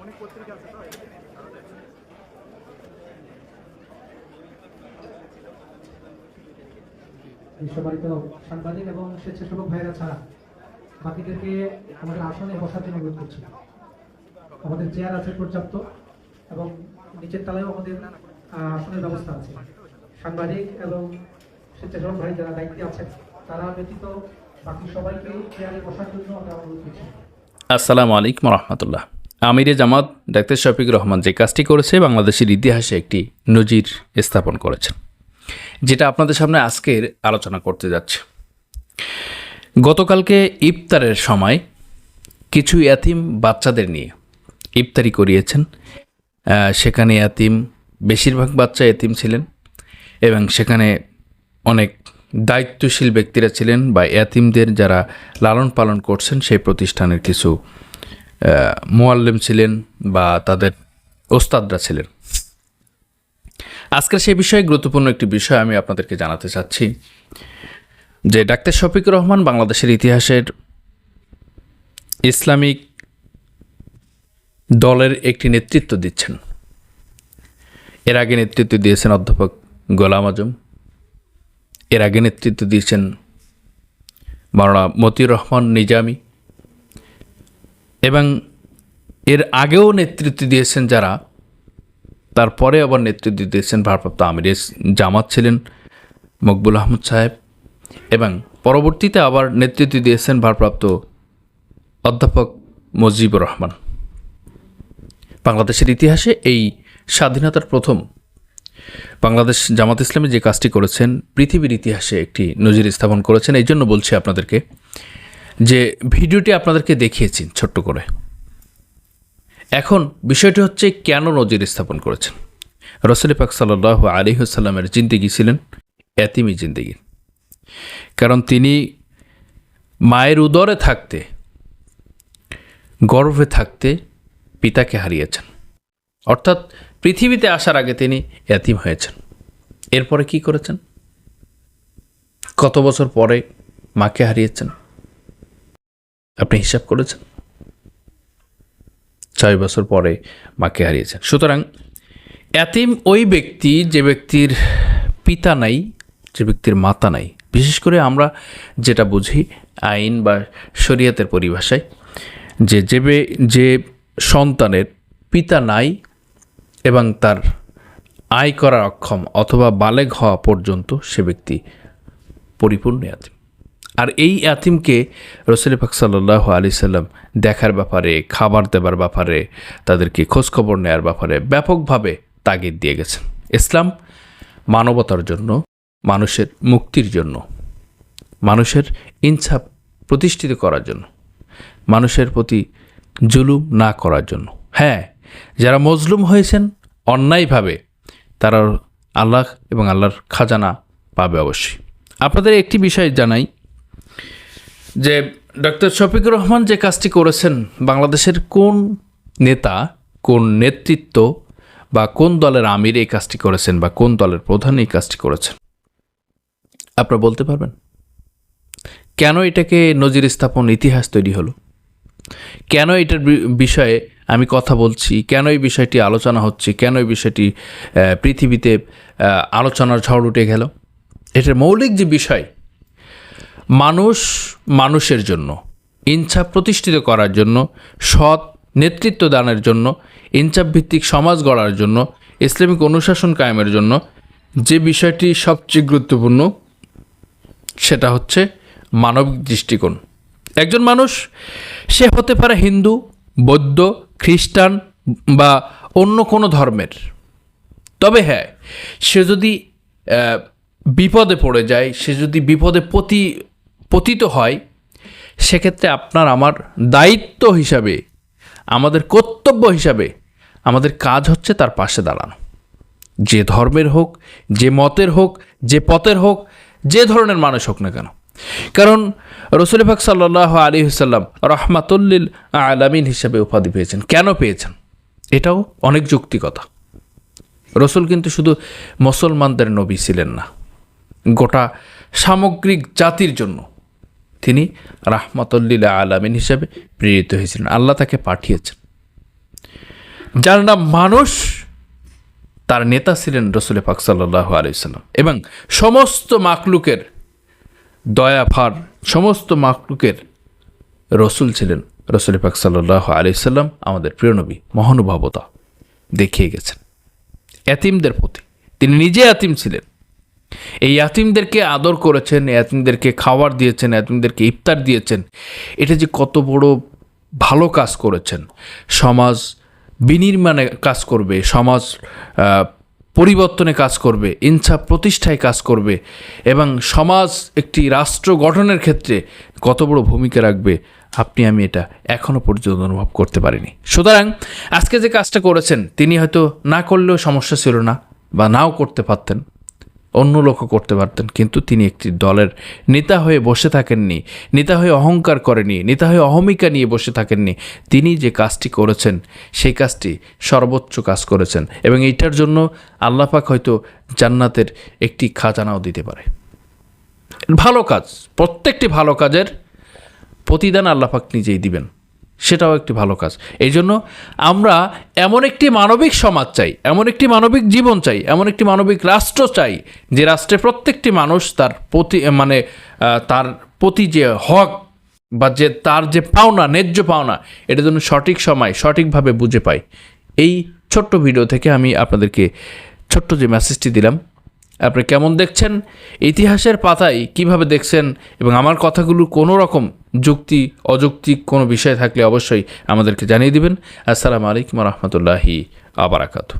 অনেক তো সাংবাদিক এবং স্বেচ্ছাসেবক ভাইরা ছাড়া বাকিদেরকে আমাদের আসনে বসার জন্য অনুরোধ করছি। আমাদের চেয়ার আছে পর্যাপ্ত এবং নিচের তলায়ও আমাদের আসনের ব্যবস্থা আছে। সাংবাদিক এবং স্বেচ্ছাসেবক ভাই যারা দায়িত্বে আছেন, তারা ব্যতীত বাকি সবাইকে চেয়ারে বসার জন্য আমরা অনুরোধ করছি। আসসালামু আলাইকুম রহমতুল্লাহ। আমিরে জামাত ডাক্তার শফিক রহমান যে কাজটি করেছে, বাংলাদেশের ইতিহাসে একটি নজির স্থাপন করেছেন, যেটা আপনাদের সামনে আজকের আলোচনা করতে যাচ্ছে। গতকালকে ইফতারের সময় কিছু ইয়াতিম বাচ্চাদের নিয়ে ইফতারি করিয়েছেন। সেখানে ইয়াতিম, বেশিরভাগ বাচ্চা এতিম ছিলেন এবং সেখানে অনেক দায়িত্বশীল ব্যক্তিরা ছিলেন বা এতিমদের যারা লালন পালন করছেন সেই প্রতিষ্ঠানের কিছু মোয়াল্লেম ছিলেন বা তাদের ওস্তাদরা ছিলেন। আজকের সেই বিষয়ে গুরুত্বপূর্ণ একটি বিষয় আমি আপনাদেরকে জানাতে চাচ্ছি, যে ডাক্তার শফিকুর রহমান বাংলাদেশের ইতিহাসের ইসলামিক দলের একটি নেতৃত্ব দিচ্ছেন। এর আগে নেতৃত্ব দিয়েছেন অধ্যাপক গোলাম আজম। এর আগে নেতৃত্ব দিয়েছেন মাওলানা মতিউর রহমান নিজামি। এবং এর আগেও নেতৃত্ব দিয়েছেন যারা তারপরে আবার নেতৃত্ব দিয়েছেন ভারপ্রাপ্ত আমির জামাত ছিলেন মকবুল আহমদ সাহেব। এবং পরবর্তীতে আবার নেতৃত্ব দিয়েছেন ভারপ্রাপ্ত অধ্যাপক মুজিবুর রহমান। বাংলাদেশের ইতিহাসে এই স্বাধীনতার প্রথম। বাংলাদেশ জামাত ইসলামী যে কাজটি করেছেন, পৃথিবীর ইতিহাসে একটি নজির স্থাপন করেছেন। এই জন্য বলছি আপনাদেরকে যে ভিডিওটি আপনাদেরকে দেখিয়েছি ছোট্ট করে। এখন বিষয়টি হচ্ছে কেন নজির স্থাপন করেছেন? রসুল পাক সাল্লাহ আলিহাসাল্লামের জিন্দিগি ছিলেন এতিমি জিন্দিগি। কারণ তিনি মায়ের উদরে থাকতে, গর্ভে থাকতে পিতাকে হারিয়েছেন। অর্থাৎ পৃথিবীতে আসার আগে তিনি এতিম হয়েছেন। এরপরে কি করেছেন? কত বছর পরে মাকে হারিয়েছেন? আপনি হিসাব করেছেন? ছয় বছর পরে মাকে হারিয়েছেন। সুতরাং এতিম ওই ব্যক্তি, যে ব্যক্তির পিতা নাই, যে ব্যক্তির মাতা নাই। বিশেষ করে আমরা যেটা বুঝি আইন বা শরীয়তের পরিভাষায়, যে যে যে সন্তানের পিতা নাই এবং তার আয় করা অক্ষম অথবা বালেগ হওয়া পর্যন্ত সে ব্যক্তি পরিপূর্ণ ইয়াতিম। আর এই আতিমকে রসুল পাক আলি সাল্লাম দেখার ব্যাপারে, খাবার দেবার ব্যাপারে, তাদেরকে খোঁজখবর নেওয়ার ব্যাপারে ব্যাপকভাবে তাগিদ দিয়ে গেছেন। ইসলাম মানবতার জন্য, মানুষের মুক্তির জন্য, মানুষের ইনসাফ প্রতিষ্ঠিত করার জন্য, মানুষের প্রতি জুলুম না করার জন্য। হ্যাঁ যারা মজলুম হয়েছেন, অন্যায়ভাবে তারা আল্লাহ এবং আল্লাহর খাজানা পাবে অবশ্যই। আপনাদের একটি বিষয় জানাই, যে ডক্টর শফিকুর রহমান যে কাজটি করেছেন, বাংলাদেশের কোন নেতা, কোন নেতৃত্ব বা কোন দলের আমির এই কাজটি করেছেন বা কোন দলের প্রধান এই কাজটি করেছেন? আপনারা বলতে পারবেন? কেন এটাকে নজির স্থাপন, ইতিহাস তৈরি হলো? কেন এটার বিষয়ে আমি কথা বলছি? কেন এই বিষয়টি আলোচনা হচ্ছে? কেন এই বিষয়টি পৃথিবীতে আলোচনার ঝড় উঠে গেল? এটার মৌলিক যে বিষয়, মানুষ মানুষের জন্য ইনসাফ প্রতিষ্ঠিত করার জন্য, সৎ নেতৃত্ব দানের জন্য ভিত্তিক সমাজ গড়ার জন্য, ইসলামিক অনুশাসন কায়েমের জন্য, যে বিষয়টি সবচেয়ে গুরুত্বপূর্ণ, সেটা হচ্ছে মানবিক দৃষ্টিকোণ। একজন মানুষ, সে হতে পারে হিন্দু, বৌদ্ধ, খ্রিস্টান বা অন্য কোনো ধর্মের। তবে হ্যাঁ সে যদি বিপদে পড়ে যায়, সে যদি বিপদে পতি, পতিত হয়, সেক্ষেত্রে আপনার আমার দায়িত্ব হিসাবে, আমাদের কর্তব্য হিসাবে, আমাদের কাজ হচ্ছে তার পাশে দাঁড়ানো। যে ধর্মের হোক, যে মতের হোক, যে পথের হোক, যে ধরনের মানুষ হোক না কেন। কারণ রসুল পাক সাল্লাহ আলী হুসাল্লাম রহমাতুল্লিল আলামিন হিসাবে উপাধি পেয়েছেন। কেন পেয়েছেন? এটাও অনেক যুক্তিকতা রসুল কিন্তু শুধু মুসলমানদের নবী ছিলেন না, গোটা সামগ্রিক জাতির জন্য তিনি রাহমাতুল্লিল আলামিন হিসাবে প্রেরিত হয়েছিলেন। আল্লাহ তাকে পাঠিয়েছেন। যার নাম মানুষ, তার নেতা ছিলেন রসুল পাক আলাইসাল্লাম এবং সমস্ত মাকলুকের দয়া, ভার সমস্ত মাকলুকের রসুল ছিলেন। রসুল পাক সাল্লাহ আলাইসাল্লাম আমাদের প্রিয়নবী মহানুভবতা দেখিয়ে গেছেন। এতিমদের প্রতি। তিনি নিজে এতিম ছিলেন। এই এতিমদেরকে আদর করেছেন এতিমদেরকে খাবার দিয়েছেন এতিমদেরকে ইফতার দিয়েছেন। এটা যে কত বড় ভালো কাজ করেছেন। সমাজ বিনির্মাণে কাজ করবে, সমাজ পরিবর্তনে কাজ করবে, ইনসাফ প্রতিষ্ঠায় কাজ করবে এবং সমাজ একটি রাষ্ট্র গঠনের ক্ষেত্রে কত বড় ভূমিকা রাখবে, আপনি, আমি এটা এখনও পর্যন্ত অনুভব করতে পারিনি। সুতরাং আজকে যে কাজটা করেছেন, তিনি হয়তো না করলেও সমস্যা ছিল না বা নাও করতে পারতেন। অন্য লোকও করতে পারতেন, কিন্তু তিনি একটি দলের নেতা হয়ে বসে থাকেননি, নেতা হয়ে অহংকার করেনি নেতা হয়ে অহমিকা নিয়ে বসে থাকেননি। তিনি যে কাজটি করেছেন, সেই কাজটি সর্বোচ্চ কাজ করেছেন এবং এইটার জন্য আল্লাপাক হয়তো জান্নাতের একটি খাজানাও দিতে পারে। ভালো কাজ, প্রত্যেকটি ভালো কাজের প্রতিদান আল্লাপাক নিজেই দিবেন। সেটাও একটি ভালো কাজ। এই জন্য আমরা এমন একটি মানবিক সমাজ চাই, এমন একটি মানবিক জীবন চাই, এমন একটি মানবিক রাষ্ট্র চাই, যে রাষ্ট্রে প্রত্যেকটি মানুষ তার প্রতি মানে তার প্রতি যে হক বা যে তার যে পাওনা, ন্যায্য পাওনা, এটা যেন সঠিক সময় সঠিকভাবে বুঝে পায় এই ছোট্ট ভিডিও থেকে আমি আপনাদেরকে ছোট্ট যে মেসেজটি দিলাম আপনি কেমন দেখছেন? ইতিহাসের পাতায় কীভাবে দেখছেন? এবং আমার কথাগুলো কোনো রকম যুক্তি, অযৌক্তিক কোনো বিষয় থাকলে অবশ্যই আমাদেরকে জানিয়ে দিবেন। আসসালামু আলাইকুম রহমতুল্লাহি আবরাকাতু